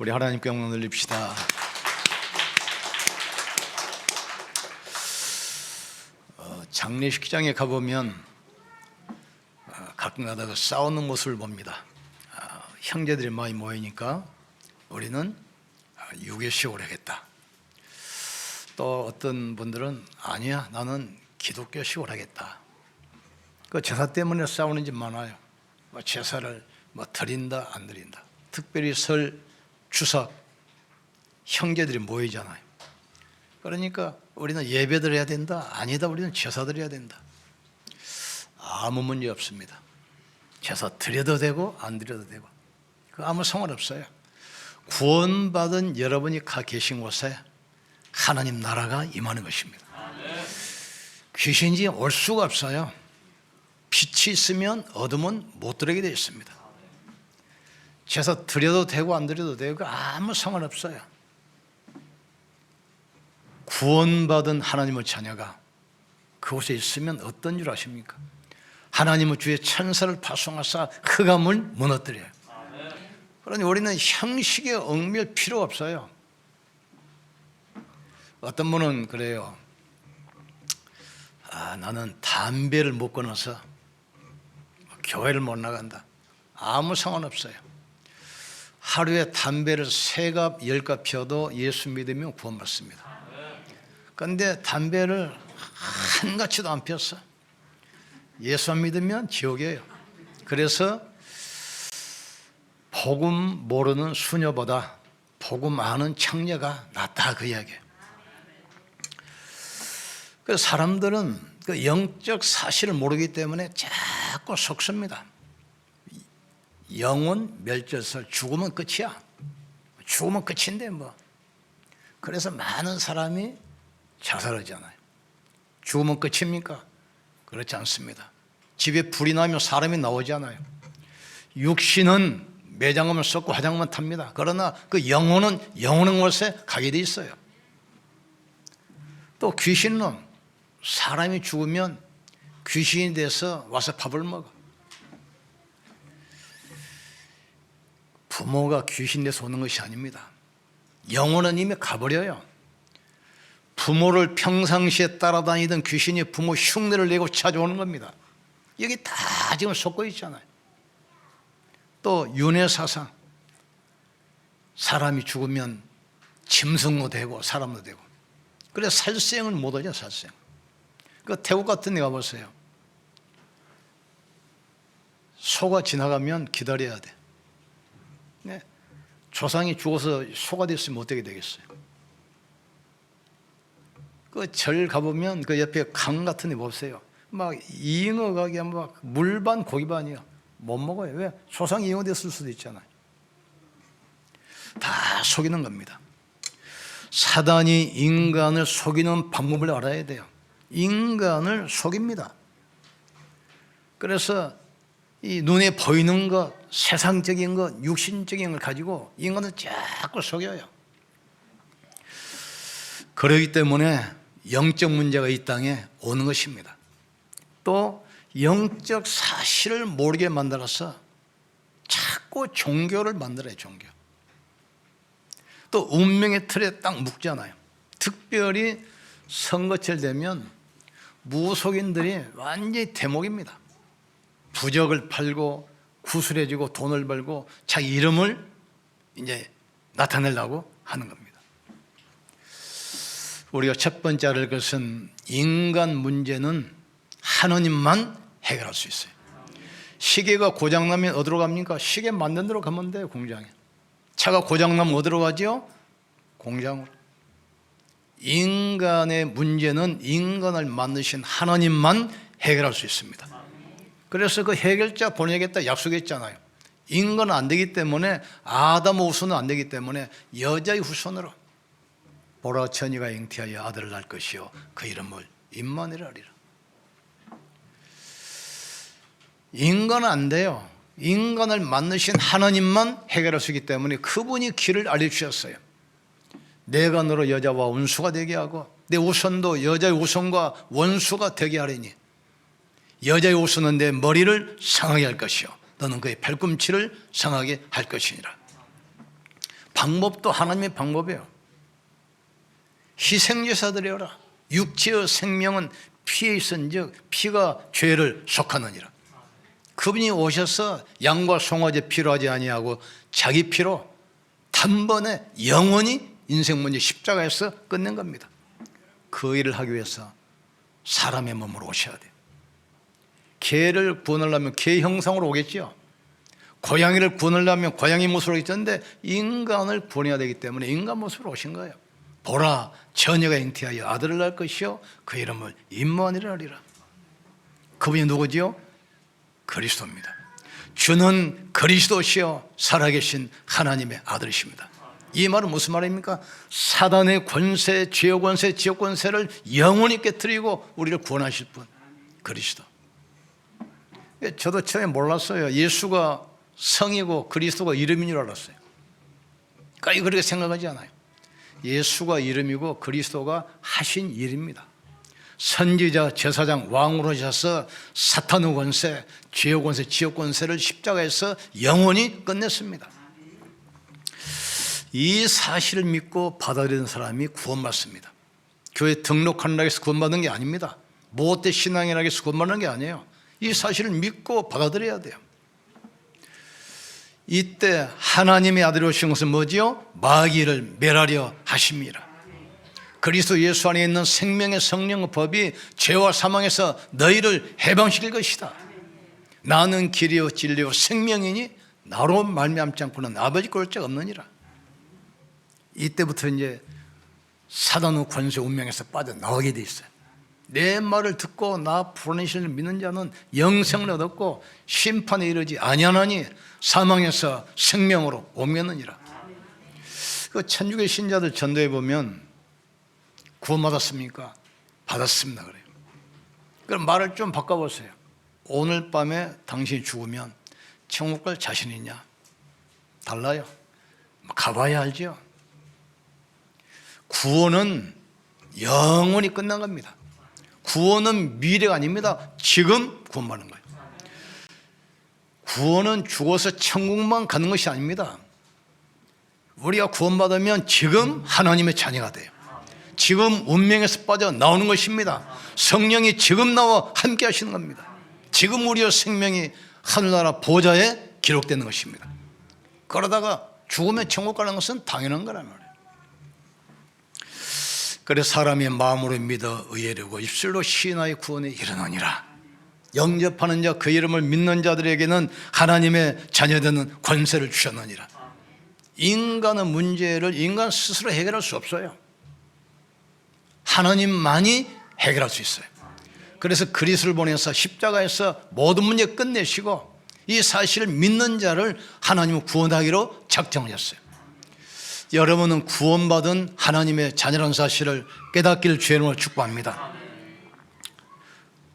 우리 하나님께 영광 돌립시다. 어, 장례식장에 가보면 어, 가끔 가다가 싸우는 모습을 봅니다. 아, 형제들이 많이 모이니까 우리는 아, 유교식으로 하겠다. 또 어떤 분들은 아니야 나는 기독교식으로 하겠다. 그 제사 때문에 싸우는 집 많아요. 뭐 제사를 뭐 드린다 안 드린다. 특별히 설 추석 형제들이 모이잖아요. 그러니까 우리는 예배들 해야 된다. 아니다. 우리는 제사 드려야 된다. 아무 문제 없습니다. 제사 드려도 되고 안 드려도 되고 그 아무 상관없어요. 구원받은 여러분이 가 계신 곳에 하나님 나라가 임하는 것입니다. 귀신이 올 수가 없어요. 빛이 있으면 어둠은 못 들어오게 되어 있습니다. 제사 드려도 되고 안 드려도 되고 아무 상관없어요. 구원받은 하나님의 자녀가 그곳에 있으면 어떤 줄 아십니까? 하나님의 주의 천사를 파송하사 흑암을 무너뜨려요. 그러니 우리는 형식에 얽밀 필요 없어요. 어떤 분은 그래요. 아, 나는 담배를 못 끊어서 교회를 못 나간다. 아무 상관없어요. 하루에 담배를 세 갑, 열갑 피워도 예수 믿으면 구원받습니다. 그런데 담배를 한가치도 안 피웠어. 예수 안 믿으면 지옥이에요. 그래서 복음 모르는 수녀보다 복음 아는 청녀가 낫다 그 이야기예요. 그 사람들은 그 영적 사실을 모르기 때문에 자꾸 속습니다. 영혼 멸절설 죽으면 끝이야. 죽으면 끝인데 뭐. 그래서 많은 사람이 자살하잖아요. 죽으면 끝입니까? 그렇지 않습니다. 집에 불이 나면 사람이 나오잖아요. 육신은 매장하면 썩고 화장만 탑니다. 그러나 그 영혼은 영혼의 곳에 가게 돼 있어요. 또 귀신은 사람이 죽으면 귀신이 돼서 와서 밥을 먹어. 부모가 귀신 돼서 오는 것이 아닙니다. 영혼은 이미 가버려요. 부모를 평상시에 따라다니던 귀신이 부모 흉내를 내고 찾아오는 겁니다. 여기 다 지금 속고 있잖아요. 또 윤회 사상 사람이 죽으면 짐승도 되고 사람도 되고 그래서 살생을 못 하죠 살생 그 태국 같은 데 가보세요 소가 지나가면 기다려야 돼 네. 조상이 죽어서 소가 됐으면 어떻게 되겠어요 그 절 가보면 그 옆에 강 같은 데 보세요 막 잉어가 그냥 막 물반 고기반이야 못 먹어요. 왜? 조상이 이용됐을 수도 있잖아요. 다 속이는 겁니다. 사단이 인간을 속이는 방법을 알아야 돼요. 인간을 속입니다. 그래서 이 눈에 보이는 것, 세상적인 것, 육신적인 걸 가지고 인간을 자꾸 속여요. 그러기 때문에 영적 문제가 이 땅에 오는 것입니다. 또 영적 사실을 모르게 만들어서 자꾸 종교를 만들어요, 종교. 또 운명의 틀에 딱 묶잖아요. 특별히 선거철 되면 무속인들이 완전히 대목입니다. 부적을 팔고 구슬해주고 돈을 벌고 자기 이름을 이제 나타내려고 하는 겁니다. 우리가 첫 번째 알 것은 인간 문제는 하느님만 해결할 수 있어요. 시계가 고장나면 어디로 갑니까? 시계 만든 데로 가면 돼요, 공장에. 차가 고장나면 어디로 가죠? 공장으로. 인간의 문제는 인간을 만드신 하나님만 해결할 수 있습니다. 그래서 그 해결자 보내겠다 약속했잖아요. 인간은 안 되기 때문에 아담 후손은 안 되기 때문에 여자의 후손으로 보라 천이가 잉태하여 아들을 낳을 것이요 그 이름을 임마누엘이라. 인간은 안 돼요. 인간을 만드신 하나님만 해결할 수 있기 때문에 그분이 길을 알려주셨어요. 내가 너로 여자와 원수가 되게 하고 내 우선도 여자의 우선과 원수가 되게 하리니 여자의 내 머리를 상하게 할 것이요 너는 그의 발꿈치를 상하게 할 것이니라 방법도 하나님의 방법이에요. 희생제사 드려라. 육체의 생명은 피에 있은즉 피가 죄를 속하느니라. 그분이 오셔서 양과 송아지 필요하지 아니하고 자기 피로 단번에 영원히 인생 문제 십자가에서 끝낸 겁니다. 그 일을 하기 위해서 사람의 몸으로 오셔야 돼요. 개를 구원하려면 개 형상으로 오겠죠. 고양이를 구원하려면 고양이 모습으로 오겠는데 인간을 구원해야 되기 때문에 인간 모습으로 오신 거예요. 보라 처녀가 잉태하여 아들을 낳을 것이요 그 이름을 임마누엘 하리라. 그분이 누구지요? 그리스도입니다. 주는 그리스도시요 살아계신 하나님의 아들이십니다. 이 말은 무슨 말입니까? 사단의 권세, 죄의 권세, 지옥 권세를 영원히 깨뜨리고 우리를 구원하실 분 그리스도. 예, 저도 처음에 몰랐어요. 예수가 성이고 그리스도가 이름인 줄 알았어요. 그러니까 그렇게 생각하지 않아요. 예수가 이름이고 그리스도가 하신 일입니다. 선지자, 제사장, 왕으로 오셔서 사탄의 권세, 죄의 권세, 지옥 권세를 십자가에서 영원히 끝냈습니다. 이 사실을 믿고 받아들이는 사람이 구원받습니다. 교회 등록한다고 해서 구원받는 게 아닙니다. 무엇대 신앙이라고 해서 구원받는 게 아니에요. 이 사실을 믿고 받아들여야 돼요. 이때 하나님의 아들이 오신 것은 뭐지요? 마귀를 멸하려 하십니다. 그리스도 예수 안에 있는 생명의 성령의 법이 죄와 사망에서 너희를 해방시킬 것이다. 나는 길이요 진리요 생명이니 나로 말미암지 않고는 아버지 꼴짝 없느니라. 이때부터 이제 사단의 권세 운명에서 빠져나오게 돼 있어요. 내 말을 듣고 나 부르신 믿는 자는 영생을 얻었고 심판에 이르지 아니하나니 사망에서 생명으로 옮겼느니라. 그 천주교 신자들 전도해 보면 구원받았습니까? 받았습니다 그래요. 그럼 말을 좀 바꿔보세요. 오늘 밤에 당신이 죽으면 천국 갈 자신 있냐? 달라요. 가봐야 알죠. 구원은 영원히 끝난 겁니다. 구원은 미래가 아닙니다. 지금 구원받는 거예요. 구원은 죽어서 천국만 가는 것이 아닙니다. 우리가 구원받으면 지금 하나님의 자녀가 돼요. 지금 운명에서 빠져 나오는 것입니다. 성령이 지금 나와 함께 하시는 겁니다. 지금 우리의 생명이 하늘나라 보좌에 기록되는 것입니다. 그러다가 죽으면 천국 가는 것은 당연한 말이에요. 그래서 사람이 마음으로 믿어 의에르고 입술로 시인하여 구원에 이르느니라. 영접하는 자 그 이름을 믿는 자들에게는 하나님의 자녀되는 권세를 주셨느니라. 인간의 문제를 인간 스스로 해결할 수 없어요. 하나님만이 해결할 수 있어요. 그래서 그리스를 보내서 십자가에서 모든 문제 끝내시고 이 사실을 믿는 자를 하나님은 구원하기로 작정하셨어요. 여러분은 구원받은 하나님의 자녀라는 사실을 깨닫기를 주의 이름으로 축복합니다.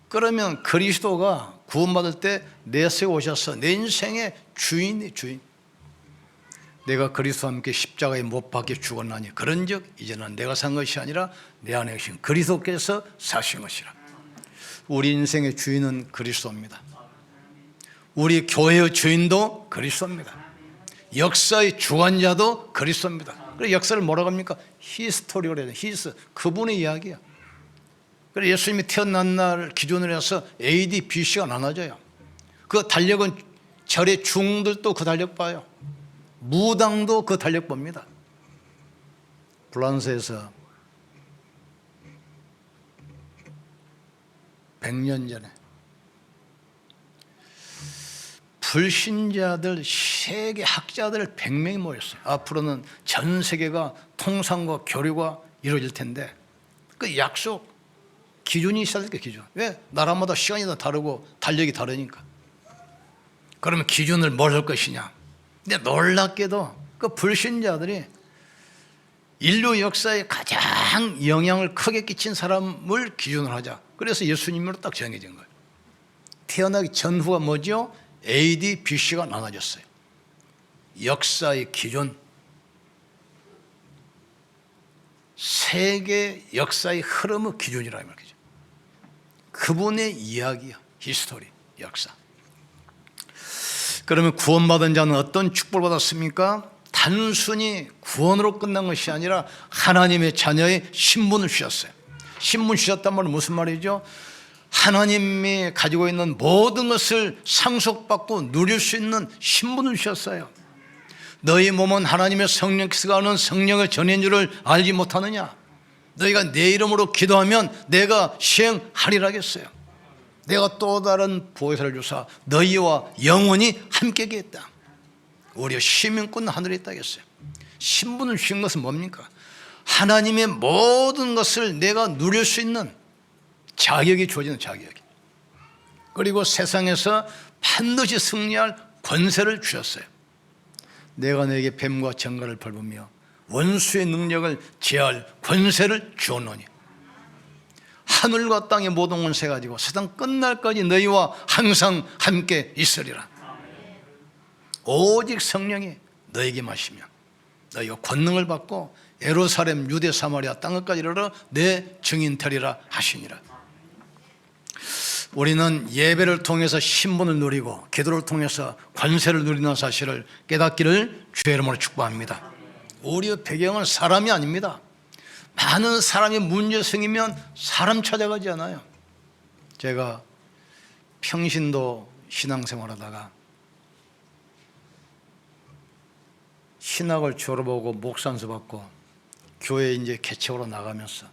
그러면 그리스도가 구원받을 때 내세 오셔서 내 인생의 주인이 주인. 내가 그리스도와 함께 십자가에 못 박혀 죽었나니 그런즉 이제는 내가 산 것이 아니라 내 안에 계신 그리스도께서 사신 것이라. 우리 인생의 주인은 그리스도입니다. 우리 교회의 주인도 그리스도입니다. 역사의 주관자도 그리스도입니다. 그래서 역사를 뭐라고 합니까? 히스토리로 해야 돼. 히스 그분의 이야기야. 그래서 예수님이 태어난 날 기준으로 해서 AD, BC가 나눠져요. 그 달력은 절의 중들도 그 달력 봐요. 무당도 그 달력 봅니다. 프랑스에서 100년 전에 불신자들 세계 학자들 100명이 모였어요. 앞으로는 전 세계가 통상과 교류가 이루어질 텐데 그 약속 기준이 있어야 될게 기준. 왜? 나라마다 시간이 다 다르고 달력이 다르니까. 그러면 기준을 뭘 할 것이냐? 근데 놀랍게도 그 불신자들이 인류 역사에 가장 영향을 크게 끼친 사람을 기준으로 하자. 그래서 예수님으로 딱 정해진 거예요. 태어나기 전후가 뭐죠? AD, BC가 나눠졌어요. 역사의 기준, 세계 역사의 흐름의 기준이라 말이죠. 그분의 이야기야, 히스토리, 역사. 그러면 구원받은 자는 어떤 축복을 받았습니까? 단순히 구원으로 끝난 것이 아니라 하나님의 자녀의 신분을 주셨어요. 신분 주셨단 말은 무슨 말이죠? 하나님이 가지고 있는 모든 것을 상속받고 누릴 수 있는 신분을 주셨어요. 너희 몸은 하나님의 성령께서 하는 성령의 전인 줄을 알지 못하느냐? 너희가 내 이름으로 기도하면 내가 시행하리라겠어요. 내가 또 다른 보혜사를 주사 너희와 영원히 함께게 했다. 우리 시민권 하늘에 있다겠어요. 신분을 주신 것은 뭡니까? 하나님의 모든 것을 내가 누릴 수 있는 자격이 주어지는 자격이. 그리고 세상에서 반드시 승리할 권세를 주셨어요. 내가 너에게 뱀과 정갈을 밟으며 원수의 능력을 제할 권세를 주었노니 하늘과 땅의 모든 권세 가지고 세상 끝날까지 너희와 항상 함께 있으리라. 오직 성령이 너에게 마시며 너희가 권능을 받고 예루살렘 유대 사마리아 땅끝까지 이르러 내 증인 되리라 하시니라. 우리는 예배를 통해서 신분을 누리고 기도를 통해서 관세를 누리는 사실을 깨닫기를 주의 이름으로 축복합니다. 우리의 배경은 사람이 아닙니다. 많은 사람이 문제 생기면 사람 찾아가지 않아요. 제가 평신도 신앙생활 하다가 신학을 졸업하고 목산수 받고 교회 이제 개척으로 나가면서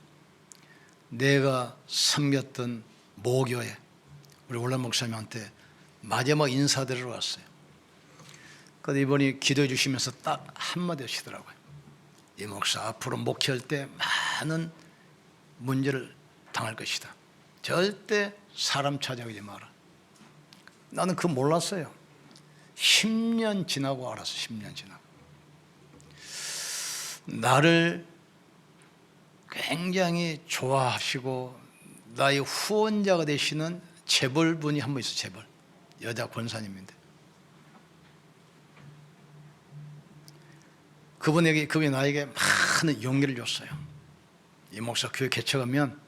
내가 섬겼던 모교회 우리 올란 목사님한테 마지막 인사드리러 왔어요. 근데 이번에 기도해 주시면서 딱 한마디 하시더라고요. 이 목사 앞으로 목회할 때 많은 문제를 당할 것이다. 절대 사람 찾아오지 마라. 나는 그거 몰랐어요. 10년 지나고 알았어. 10년 지나고. 나를 굉장히 좋아하시고 나의 후원자가 되시는 재벌분이 한 분 있어 재벌 여자 권사님인데 그분에게 그분이 나에게 많은 용기를 줬어요. 이 목사 교회 개척하면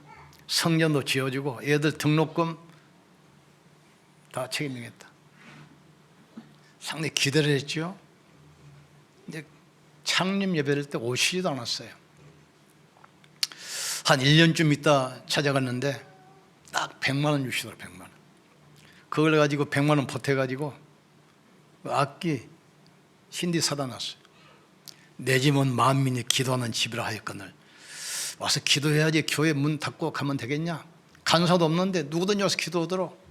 성전도 지어주고 애들 등록금 다 책임지겠다. 상당히 기대를 했죠. 근데 창립 예배를 때 오시지도 않았어요. 한 1년쯤 있다 찾아갔는데 딱 100만 원 주시더라고요. 100만 원. 그걸 가지고 100만 원 보태 가지고 악기 신디 사다 놨어요. 내 집은 만민이 기도하는 집이라 하였거늘 와서 기도해야지 교회 문 닫고 가면 되겠냐? 간사도 없는데 누구든지 와서 기도하도록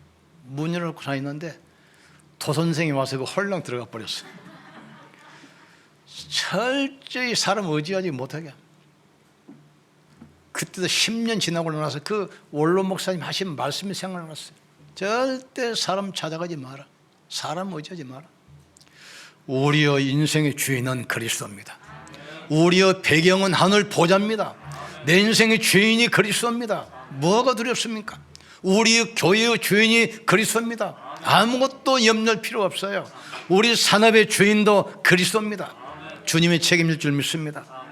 문 열어놓고 다니는데 도 선생이 와서 그 헐렁 들어가 버렸어요. 철저히 사람 의지하지 못하게. 그때도 10년 지나고 나서 그 원로 목사님 하신 말씀이 생각났어요. 절대 사람 찾아가지 마라. 사람 의지하지 마라. 우리의 인생의 주인은 그리스도입니다. 우리의 배경은 하늘 보좌입니다. 내 인생의 주인이 그리스도입니다. 뭐가 두렵습니까? 우리 교회의 주인이 그리스도입니다. 아무것도 염려할 필요 없어요. 우리 산업의 주인도 그리스도입니다. 주님의 책임질 줄 믿습니다.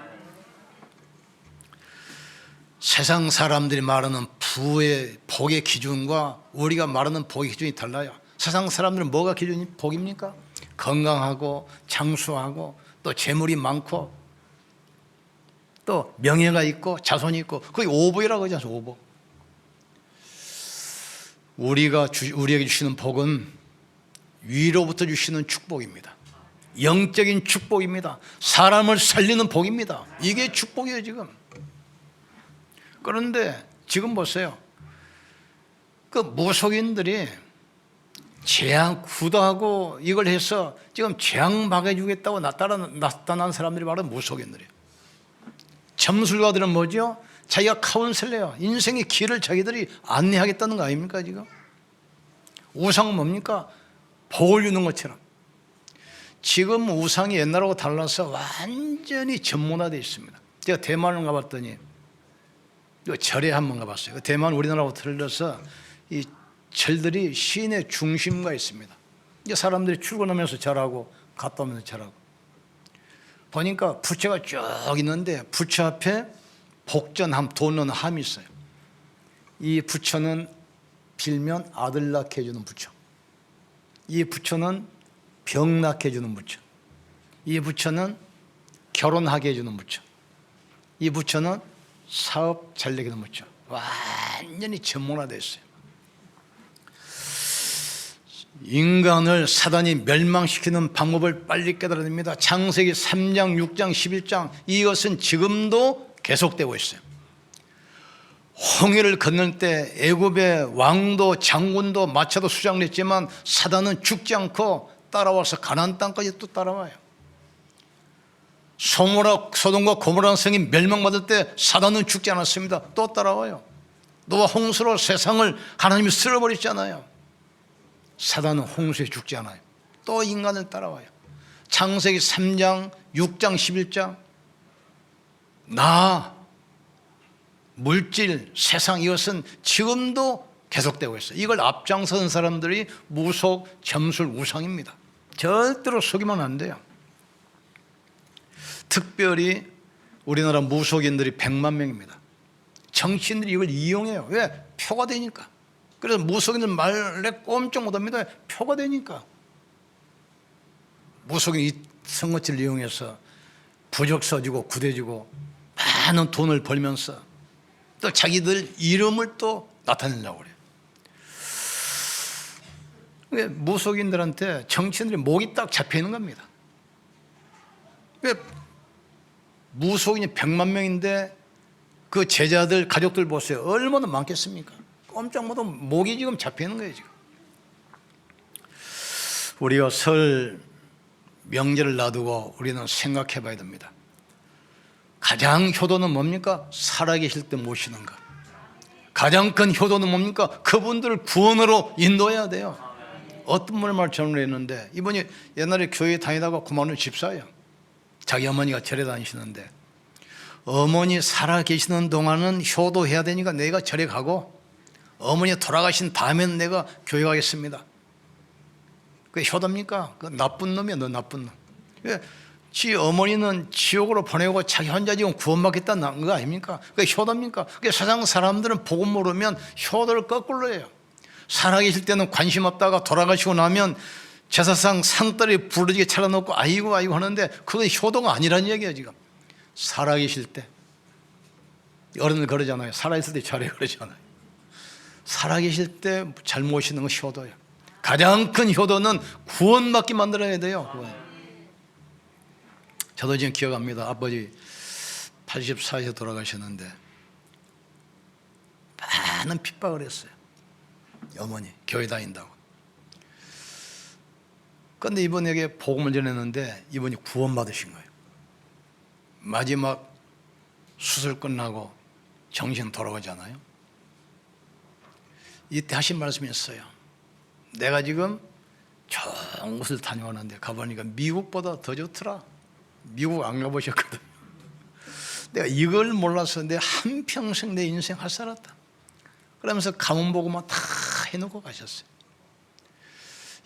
세상 사람들이 말하는 부의 복의 기준과 우리가 말하는 복의 기준이 달라요. 세상 사람들은 뭐가 기준이 복입니까? 건강하고 장수하고 또 재물이 많고 또 명예가 있고 자손이 있고 그게 오복이라고 하지 않습니까? 오복. 우리가 주, 우리에게 주시는 복은 위로부터 주시는 축복입니다. 영적인 축복입니다. 사람을 살리는 복입니다. 이게 축복이에요, 지금. 그런데 지금 보세요. 그 무속인들이 재앙 구도하고 이걸 해서 지금 재앙 막아주겠다고 나타난, 사람들이 바로 무속인들이에요. 점술가들은 뭐죠? 자기가 카운슬러요. 인생의 길을 자기들이 안내하겠다는 거 아닙니까, 지금? 우상은 뭡니까? 복을 주는 것처럼. 지금 우상이 옛날하고 달라서 완전히 전문화되어 있습니다. 제가 대만을 가봤더니 절에 한 번 가봤어요. 그 대만 우리나라하고 틀려서 이 절들이 시내 중심가 있습니다. 이제 사람들이 출근하면서 절하고 갔다 오면서 절하고 보니까 부처가 쭉 있는데 부처 앞에 복전함 돈 넣는 함이 있어요. 이 부처는 빌면 아들 낳게 해주는 부처. 이 부처는 병 낳게 해주는 부처. 이 부처는 결혼하게 해주는 부처. 이 부처는 사업 하는 부처. 완전히 전문화됐어요. 인간을 사단이 멸망시키는 방법을 빨리 깨달아냅니다. 창세기 3장, 6장, 11장 이것은 지금도 계속되고 있어요. 홍해를 건널 때 애굽의 왕도 장군도 마차도 수장됐지만 사단은 죽지 않고 따라와서 가나안 땅까지 또 따라와요. 소모라 소돔과 고모라 성이 멸망받을 때 사단은 죽지 않았습니다. 또 따라와요. 노아 홍수로 세상을 하나님이 쓸어버리잖아요. 사단은 홍수에 죽지 않아요. 또 인간을 따라와요. 창세기 3장, 6장, 11장 나 물질, 세상 이것은 지금도 계속되고 있어요. 이걸 앞장선 사람들이 무속, 점술, 우상입니다. 절대로 속이면 안 돼요. 특별히 우리나라 무속인들이 100만 명입니다. 정치인들이 이걸 이용해요. 왜? 표가 되니까. 그래서 무속인들 말에 꼼짝 못합니다. 표가 되니까. 무속인 이 선거치를 이용해서 부적 써주고 구대주고 많은 돈을 벌면서 또 자기들 이름을 또 나타내려고 그래요. 무속인들한테 정치인들이 목이 딱 잡혀 있는 겁니다. 왜 무속인이 100만 명인데 그 제자들 가족들 보세요. 얼마나 많겠습니까? 꼼짝 못하고 목이 지금 잡혀 있는 거예요, 지금. 우리가 설 명제를 놔두고 우리는 생각해 봐야 됩니다. 가장 효도는 뭡니까? 살아계실 때 모시는 것. 가장 큰 효도는 뭡니까? 그분들을 구원으로 인도해야 돼요. 어떤 분을 말 전했는데 이분이 옛날에 교회 다니다가 그만둔 집사예요. 자기 어머니가 절에 다니시는데 어머니 살아 계시는 동안은 효도해야 되니까 내가 절에 가고 어머니 돌아가신 다음에는 내가 교회 가겠습니다. 그게 효도입니까? 그 나쁜 놈이야, 너 나쁜 놈. 왜? 지 어머니는 지옥으로 보내고 자기 혼자 지금 구원받겠다는 거 아닙니까? 그게 효도입니까? 그게 세상 사람들은 복음 모르면 효도를 거꾸로 해요. 살아계실 때는 관심 없다가 돌아가시고 나면 제사상 상떨이 부르지게 차려놓고 아이고 아이고 하는데 그건 효도가 아니라는 얘기예요 지금. 살아계실 때. 어른들 그러잖아요. 살아있을 때 잘해 그러잖아요. 살아계실 때 잘 모시는 건 효도예요. 가장 큰 효도는 구원받게 만들어야 돼요 구원. 저도 지금 기억합니다. 아버지 84세 돌아가셨는데 많은 핍박을 했어요. 어머니 교회 다닌다고. 그런데 이분에게 복음을 전했는데 이분이 구원받으신 거예요. 마지막 수술 끝나고 정신 돌아가잖아요. 이때 하신 말씀이 있어요. 내가 지금 좋은 곳을 다녀왔는데 가보니까 미국보다 더 좋더라. 미국 안 가보셨거든. 내가 이걸 몰라서 내 한평생 내 인생 할 살았다. 그러면서 가문 보고만 다 해놓고 가셨어요.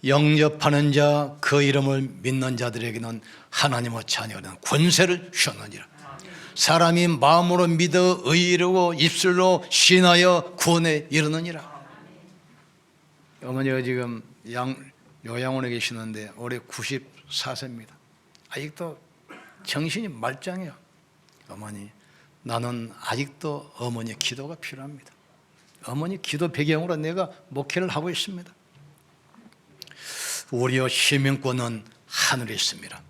영접하는 자, 그 이름을 믿는 자들에게는 하나님의 자녀는 권세를 주셨느니라. 사람이 마음으로 믿어 의이르고 입술로 신하여 구원에 이르느니라. 어머니가 지금 양, 요양원에 계시는데 올해 94세입니다. 아직도 정신이 말짱해요. 어머니, 나는 아직도 어머니의 기도가 필요합니다. 어머니 기도 배경으로 내가 목회를 하고 있습니다. 우리의 시민권은 하늘에 있습니다.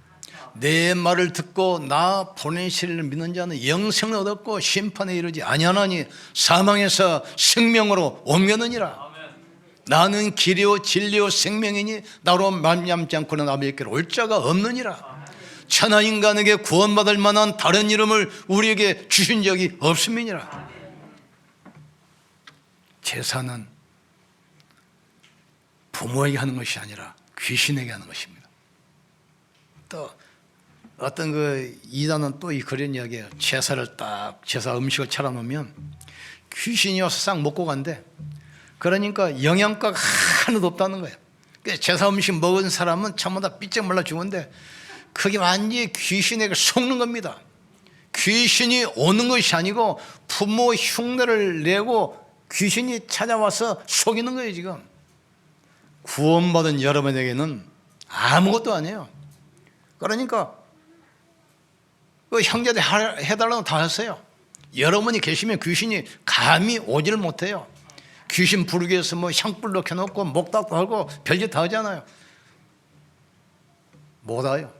내 말을 듣고 나 보내시를 믿는 자는 영생을 얻었고 심판에 이르지 아니하나니 사망에서 생명으로 옮겨느니라. 나는 길이요 진리요 생명이니 나로 말미암지 않고는 아버지께로 올 자가 없느니라. 천하 인간에게 구원받을 만한 다른 이름을 우리에게 주신 적이 없음이니라. 제사는 부모에게 하는 것이 아니라 귀신에게 하는 것입니다. 또 어떤 그 이단은 또 이 그런 이야기예요. 제사를 딱 제사 음식을 차려놓으면 귀신이 와서 싹 먹고 간대. 그러니까 영양가가 하나도 없다는 거예요. 그래서 제사 음식 먹은 사람은 전부 다 삐쩍 말라 죽은데 그게 완전히 귀신에게 속는 겁니다. 귀신이 오는 것이 아니고 부모 흉내를 내고 귀신이 찾아와서 속이는 거예요, 지금. 구원받은 여러분에게는 아무것도 아니에요. 그러니까 그 형제들 하- 해달라고 다 했어요. 여러분이 계시면 귀신이 감히 오지를 못해요. 귀신 부르기 위해서 뭐 향불 넣혀놓고 목닥도 하고 별짓 다 하잖아요. 못 와요.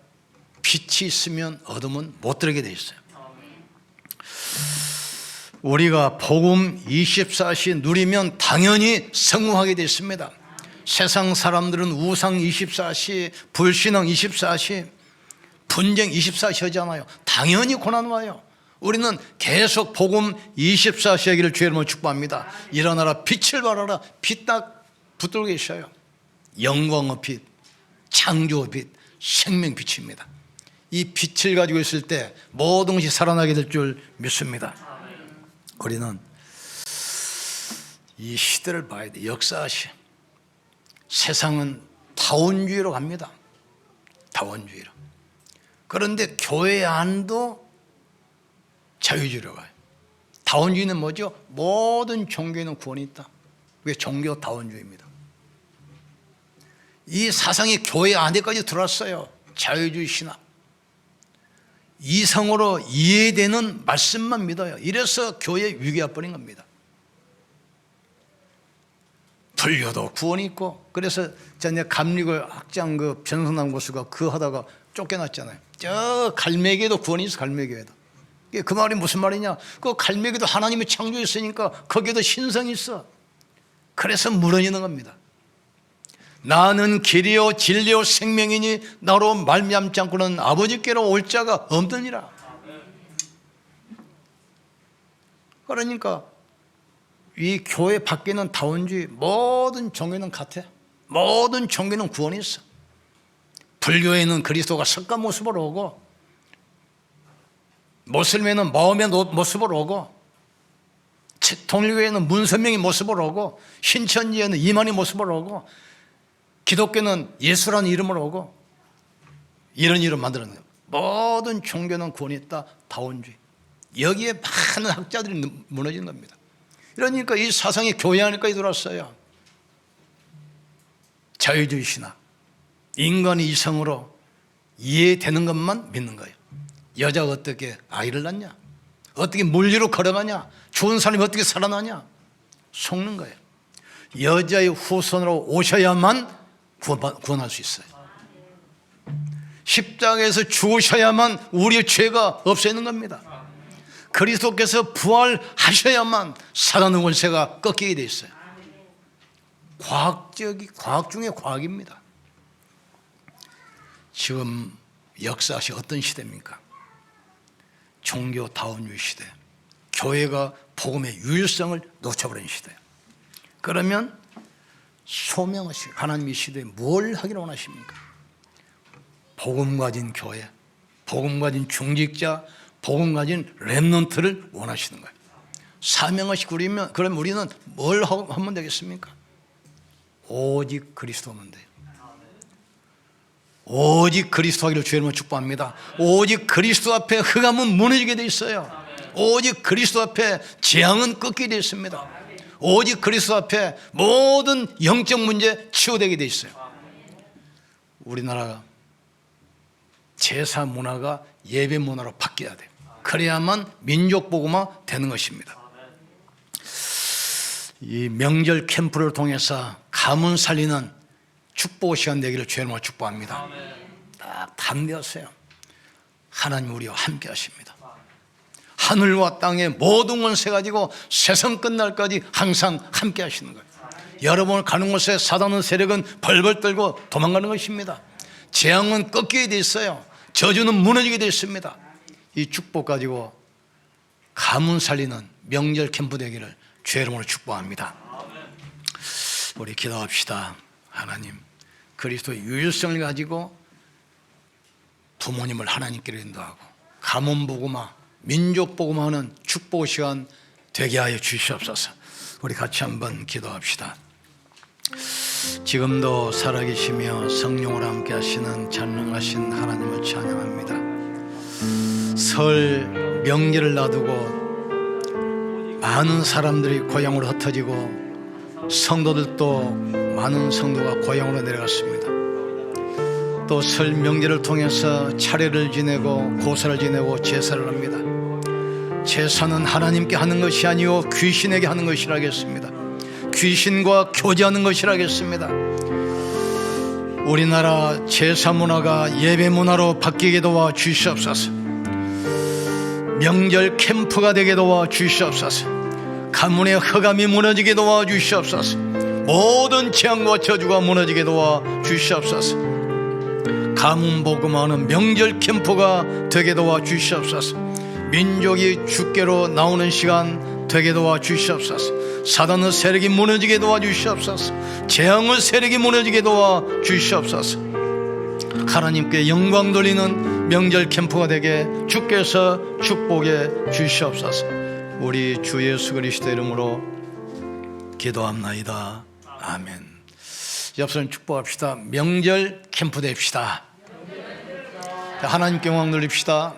빛이 있으면 어둠은 못 들게 돼 있어요. 우리가 복음 24시 누리면 당연히 성공하게 돼 있습니다. 세상 사람들은 우상 24시, 불신앙 24시, 분쟁 24시 하잖아요. 당연히 고난 와요. 우리는 계속 복음 24시 하기를 주의 이름으로 축복합니다. 일어나라 빛을 발하라 빛 딱 붙들고 계셔요. 영광의 빛, 창조의 빛, 생명 빛입니다. 이 빛을 가지고 있을 때 모든 것이 살아나게 될 줄 믿습니다. 우리는 이 시대를 봐야 돼. 역사시. 세상은 다원주의로 갑니다. 다원주의로. 그런데 교회 안도 자유주의로 가요. 다원주의는 뭐죠? 모든 종교에는 구원이 있다. 그게 종교 다원주의입니다. 이 사상이 교회 안에까지 들어왔어요. 자유주의 신학. 이성으로 이해되는 말씀만 믿어요. 이래서 교회 위기가 버린 겁니다. 불교도 구원이 있고 그래서 전에 감리교 학장 그 변성남 교수가 그 하다가 쫓겨났잖아요. 저 갈매기에도 구원이 있어 갈매기에도. 그 말이 무슨 말이냐? 그 갈매기도 하나님이 창조했으니까 거기에도 신성이 있어. 그래서 무너지는 겁니다. 나는 길이요 진리요 생명이니 나로 말미암지 않고는 아버지께로 올 자가 없느니라. 그러니까 이 교회 밖에는 다원주의 모든 종교는 같아. 모든 종교는 구원이 있어. 불교에는 그리스도가 석가 모습으로 오고 모슬메는 마음의 모습으로 오고 통일교회는 문선명의 모습으로 오고 신천지에는 이만희 모습으로 오고 기독교는 예수라는 이름으로 오고 이런 이름 만드는 거예요. 모든 종교는 구원이 있다. 다원주의. 여기에 많은 학자들이 무너진 겁니다. 그러니까 이 사상이 교회 안에까지 들어왔어요. 자유주의 신학. 인간이 이성으로 이해되는 것만 믿는 거예요. 여자가 어떻게 아이를 낳냐? 어떻게 물리로 걸어가냐? 좋은 사람이 어떻게 살아나냐? 속는 거예요. 여자의 후손으로 오셔야만 구원할 수 있어요. 십자가에서 죽으셔야만 우리의 죄가 없어지는 겁니다. 그리스도께서 부활하셔야만 사단의 권세가 꺾이게 돼 있어요. 과학적이 과학 중에 과학입니다. 지금 역사시 어떤 시대입니까? 종교 다운주의 시대. 교회가 복음의 유일성을 놓쳐버린 시대예요. 그러면 소명하시 하나님 이 시대에 뭘 하기를 원하십니까? 복음 가진 교회, 복음 가진 중직자, 복음 가진 렘넌트를 원하시는 거예요. 사명하시 그러면 그럼 우리는 뭘 하면 되겠습니까? 오직 그리스도면 돼요. 오직 그리스도 하기를 주의 이름으로 축복합니다. 오직 그리스도 앞에 흑암은 무너지게 돼 있어요. 오직 그리스도 앞에 재앙은 꺾이게 돼 있습니다. 오직 그리스도 앞에 모든 영적 문제 치유되게 돼 있어요. 우리나라가 제사 문화가 예배 문화로 바뀌어야 돼요. 그래야만 민족 복음화 되는 것입니다. 이 명절 캠프를 통해서 가문 살리는 축복 시간 되기를 주님으로 축복합니다. 딱 담대하세요. 하나님 우리와 함께 하십니다. 하늘과 땅의 모든 권세 가지고 세상 끝날까지 항상 함께 하시는 거예요. 여러분을 가는 곳에 사단의 세력은 벌벌 떨고 도망가는 것입니다. 재앙은 꺾이게 돼 있어요. 저주는 무너지게 돼 있습니다. 이 축복 가지고 가문 살리는 명절 캠프 되기를 주의 이름으로 축복합니다. 우리 기도합시다. 하나님, 그리스도의 유일성을 가지고 부모님을 하나님께로 인도하고 가문 복음화, 민족 복음화하는 축복 시간 되게 하여 주시옵소서. 우리 같이 한번 기도합시다. 지금도 살아계시며 성령으로 함께 하시는 전능하신 하나님을 찬양합니다. 설 명절을 놔두고 많은 사람들이 고향으로 흩어지고 성도들도 많은 성도가 고향으로 내려갔습니다. 또 설 명절을 통해서 차례를 지내고 고사를 지내고 제사를 합니다. 제사는 하나님께 하는 것이 아니요 귀신에게 하는 것이라겠습니다. 귀신과 교제하는 것이라겠습니다. 우리나라 제사 문화가 예배 문화로 바뀌게 도와 주시옵소서. 명절 캠프가 되게 도와 주시옵소서. 가문의 흑암이 무너지게 도와 주시옵소서. 모든 재앙과 저주가 무너지게 도와 주시옵소서. 가문 복음하는 명절 캠프가 되게 도와 주시옵소서. 민족이 주께로 나오는 시간 되게 도와 주시옵소서. 사단의 세력이 무너지게 도와 주시옵소서. 재앙의 세력이 무너지게 도와 주시옵소서. 하나님께 영광 돌리는 명절 캠프가 되게 주께서 축복해 주시옵소서. 우리 주 예수 그리스도 이름으로 기도합나이다. 아멘. 옆선 축복합시다. 명절 캠프 됩시다. 자, 하나님께 영광 돌립시다.